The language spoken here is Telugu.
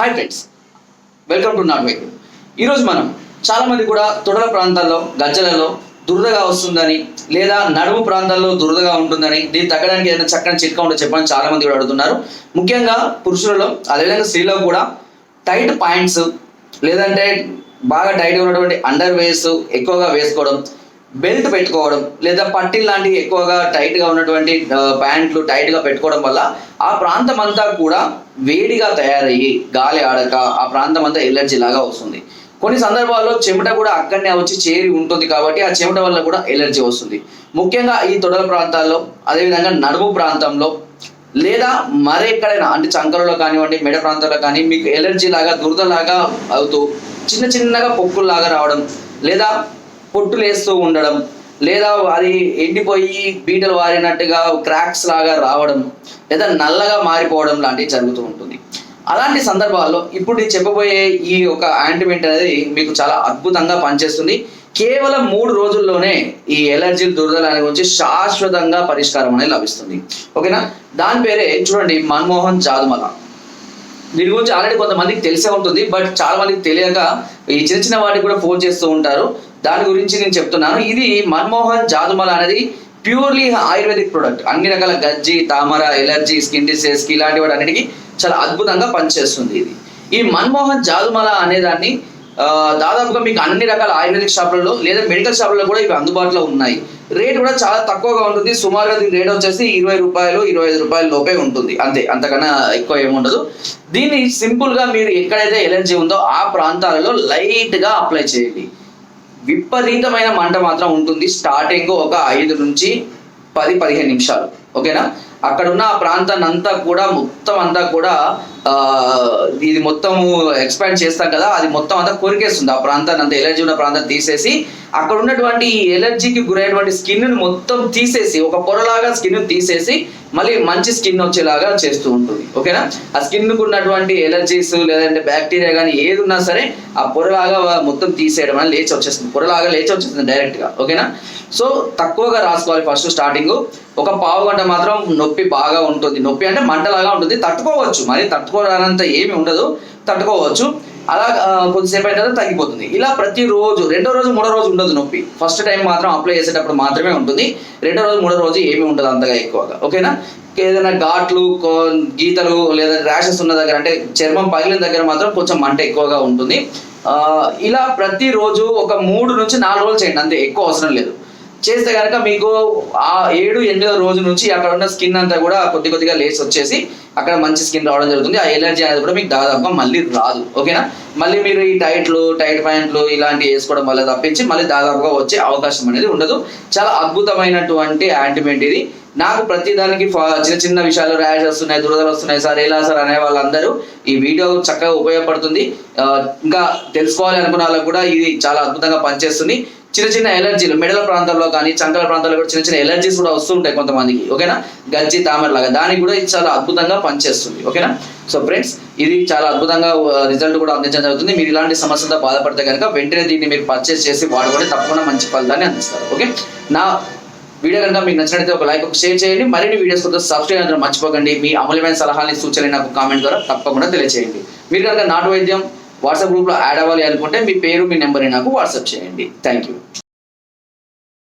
హాయ్ ఫ్రెండ్స్ వెల్కమ్ టు నాట్ వైద్యం ఈరోజు మనం చాలామంది కూడా తొడల ప్రాంతాల్లో గజ్జలలో దురదగా వస్తుందని లేదా నడుము ప్రాంతాల్లో దురదగా ఉంటుందని దీన్ని తగ్గడానికి ఏదైనా చక్కని చిట్కా ఉంటే చెప్పని చాలామంది కూడా అడుగుతున్నారు. ముఖ్యంగా పురుషులలో అదేవిధంగా స్త్రీలో కూడా టైట్ పాయింట్స్ లేదంటే బాగా టైట్గా ఉన్నటువంటి అండర్ వేస్ ఎక్కువగా వేసుకోవడం బెల్ట్ పెట్టుకోవడం లేదా పట్టిల్ లాంటివి ఎక్కువగా టైట్గా ఉన్నటువంటి ప్యాంట్లు టైట్గా పెట్టుకోవడం వల్ల ఆ ప్రాంతం అంతా కూడా వేడిగా తయారయ్యి గాలి ఆడక ఆ ప్రాంతం అంతా ఎలర్జీ లాగా వస్తుంది. కొన్ని సందర్భాల్లో చెమట కూడా అక్కడనే వచ్చి చేరి ఉంటుంది కాబట్టి ఆ చెమట వల్ల కూడా ఎలర్జీ వస్తుంది. ముఖ్యంగా ఈ తొడల ప్రాంతాల్లో అదేవిధంగా నడుము ప్రాంతంలో లేదా మరెక్కడైనా అంటే చంకలలో కానివ్వండి మెడ ప్రాంతాల్లో కానీ మీకు ఎలర్జీ లాగా దురదలాగా అవుతూ చిన్న చిన్నగా పొక్కుల్లాగా రావడం లేదా పొట్టులేస్తూ ఉండడం లేదా అది ఎండిపోయి బీటలు వారినట్టుగా క్రాక్స్ లాగా రావడం లేదా నల్లగా మారిపోవడం లాంటివి జరుగుతూ ఉంటుంది. అలాంటి సందర్భాల్లో ఇప్పుడు నేను చెప్పబోయే ఈ ఒక యాంటిమెంట్ అనేది మీకు చాలా అద్భుతంగా పనిచేస్తుంది. కేవలం మూడు రోజుల్లోనే ఈ ఎలర్జీ దురదల అనే గురించి శాశ్వతంగా పరిష్కారం అనేది లభిస్తుంది. ఓకేనా? దాని పేరే చూడండి మన్మోహన్ జాదుమల. దీని గురించి ఆల్రెడీ కొంతమందికి తెలిసే ఉంటుంది బట్ చాలా మందికి తెలియక ఈ చిన్న చిన్న వాటికి కూడా ఫోన్ చేస్తూ ఉంటారు. దాని గురించి నేను చెప్తున్నాను. ఇది మన్మోహన్ జాదుమల అనేది ప్యూర్లీ ఆయుర్వేదిక్ ప్రోడక్ట్. అన్ని రకాల గజ్జి తామర ఎలర్జీ స్కిన్ డిసీజ్ ఇలాంటి వాటి అన్నిటికీ చాలా అద్భుతంగా పనిచేస్తుంది ఇది. ఈ మన్మోహన్ జాదుమల అనేదాన్ని దాదాపుగా మీకు అన్ని రకాల ఆయుర్వేదిక్ షాపులలో లేదా మెడికల్ షాపులలో కూడా ఇవి అందుబాటులో ఉన్నాయి. రేట్ కూడా చాలా తక్కువగా ఉంటుంది. సుమారుగా దీని రేట్ వచ్చేసి ఇరవై రూపాయలు ఇరవై ఐదు రూపాయల లోపే ఉంటుంది. అంతే అంతకన్నా ఎక్కువ ఏముండదు దీన్ని సింపుల్గా మీరు ఎక్కడైతే ఎలర్జీ ఉందో ఆ ప్రాంతాలలో లైట్గా అప్లై చేయండి. విపరీతమైన మంట మాత్రం ఉంటుంది. స్టార్టింగ్ ఒక ఐదు నుంచి పది పదిహేను నిమిషాలు. ఓకేనా అక్కడున్న ఆ ప్రాంతాన్ని అంతా కూడా మొత్తం అంతా కూడా ఇది మొత్తము ఎక్స్పాండ్ చేస్తాం కదా అది మొత్తం అంతా కొరికేస్తుంది. ఆ ప్రాంతాన్ని అంతా ఎలర్జీ ఉన్న ప్రాంతాన్ని తీసేసి అక్కడ ఉన్నటువంటి ఈ ఎలర్జీకి గురైనటువంటి స్కిన్ మొత్తం తీసేసి ఒక పొరలాగా స్కిన్ తీసేసి మళ్ళీ మంచి స్కిన్ వచ్చేలాగా చేస్తూ ఉంటుంది. ఓకేనా? ఆ స్కిన్కు ఉన్నటువంటి ఎలర్జీస్ లేదంటే బ్యాక్టీరియా కానీ ఏది ఉన్నా సరే ఆ పొరలాగా మొత్తం తీసేయడం అనేది లేచి వచ్చేస్తుంది. పొరలాగా లేచి వచ్చేస్తుంది డైరెక్ట్గా ఓకేనా? సో తక్కువగా రాసుకోవాలి ఫస్ట్ స్టార్టింగ్ ఒక పావు గంట మాత్రం నొప్పి బాగా ఉంటుంది. నొప్పి అంటే మంటలాగా ఉంటుంది. తట్టుకోవచ్చు. మరి తట్టుకోరానంత ఏమి ఉండదు. తట్టుకోవచ్చు. అలా కొద్దిసేపు అయిన తర్వాత తగ్గిపోతుంది. ఇలా ప్రతి రోజు రెండో రోజు మూడో రోజు ఉండదు నొప్పి. ఫస్ట్ టైం మాత్రం అప్లై చేసేటప్పుడు మాత్రమే ఉంటుంది. రెండో రోజు మూడో రోజు ఏమీ ఉండదు అంతగా ఎక్కువగా. ఓకేనా? ఏదైనా ఘాట్లు గీతలు లేదా ర్యాషెస్ ఉన్న దగ్గర అంటే చర్మం పగిలిన దగ్గర మాత్రం కొంచెం మంట ఎక్కువగా ఉంటుంది. ఇలా ప్రతిరోజు ఒక మూడు నుంచి నాలుగు రోజులు చేయండి. అంతే. ఎక్కువ అవసరం లేదు. చేస్తే కనుక మీకు ఆ ఏడు ఎనిమిదో రోజు నుంచి అక్కడ ఉన్న స్కిన్ అంతా కూడా కొద్ది కొద్దిగా లేస్ వచ్చేసి అక్కడ మంచి స్కిన్ రావడం జరుగుతుంది. ఆ ఎలర్జీ అనేది కూడా మీకు దాదాపుగా మళ్ళీ రాదు. ఓకేనా? మళ్ళీ మీరు ఈ టైట్లు టైట్ ప్యాంట్లు ఇలాంటివి వేసుకోవడం వల్ల తప్పించి మళ్ళీ దాదాపుగా వచ్చే అవకాశం అనేది ఉండదు. చాలా అద్భుతమైనటువంటి యాంటిమెంట్ ఇది. నాకు ప్రతి దానికి చిన్న చిన్న విషయాలు ర్యాష్ వస్తున్నాయి దురదలు వస్తున్నాయి సార్ ఎలా సార్ అనే వాళ్ళందరూ ఈ వీడియో చక్కగా ఉపయోగపడుతుంది. ఇంకా తెలుసుకోవాలి అనుకున్న వాళ్ళకు కూడా ఇది చాలా అద్భుతంగా పనిచేస్తుంది. చిన్న చిన్న ఎలర్జీలు మెడల ప్రాంతాల్లో కానీ చంకల ప్రాంతాల్లో కూడా చిన్న చిన్న ఎలర్జీస్ కూడా వస్తూ ఉంటాయి కొంతమందికి ఓకేనా? గజ్జి తామర లాగా. దానికి కూడా ఇది చాలా అద్భుతంగా పనిచేస్తుంది ఓకేనా? సో ఫ్రెండ్స్ ఇది చాలా అద్భుతంగా రిజల్ట్ కూడా అందించడం జరుగుతుంది. మీరు ఇలాంటి సమస్యలతో బాధపడితే కనుక వెంటనే దీన్ని మీరు పర్చేస్ చేసి వాడుకొని తప్పకుండా మంచి ఫలితాన్ని అందిస్తారు ఓకే? నా వీడియో కనుక మీకు నచ్చినట్లయితే ఒక లైక్ ఒక షేర్ చేయండి. మరిన్ని వీడియోస్ కొంత సబ్స్క్రైబ్ అందరూ మర్చిపోకండి. మీ అమూల్యమైన సలహాలని సూచనలు నాకు కామెంట్ ద్వారా తప్పకుండా తెలియజేయండి మీరు కనుక నాటు వైద్యం వాట్సాప్ గ్రూప్లో యాడ్ అవ్వాలి అనుకుంటే మీ పేరు మీ నెంబర్ని నాకు వాట్సాప్ చేయండి. Thank you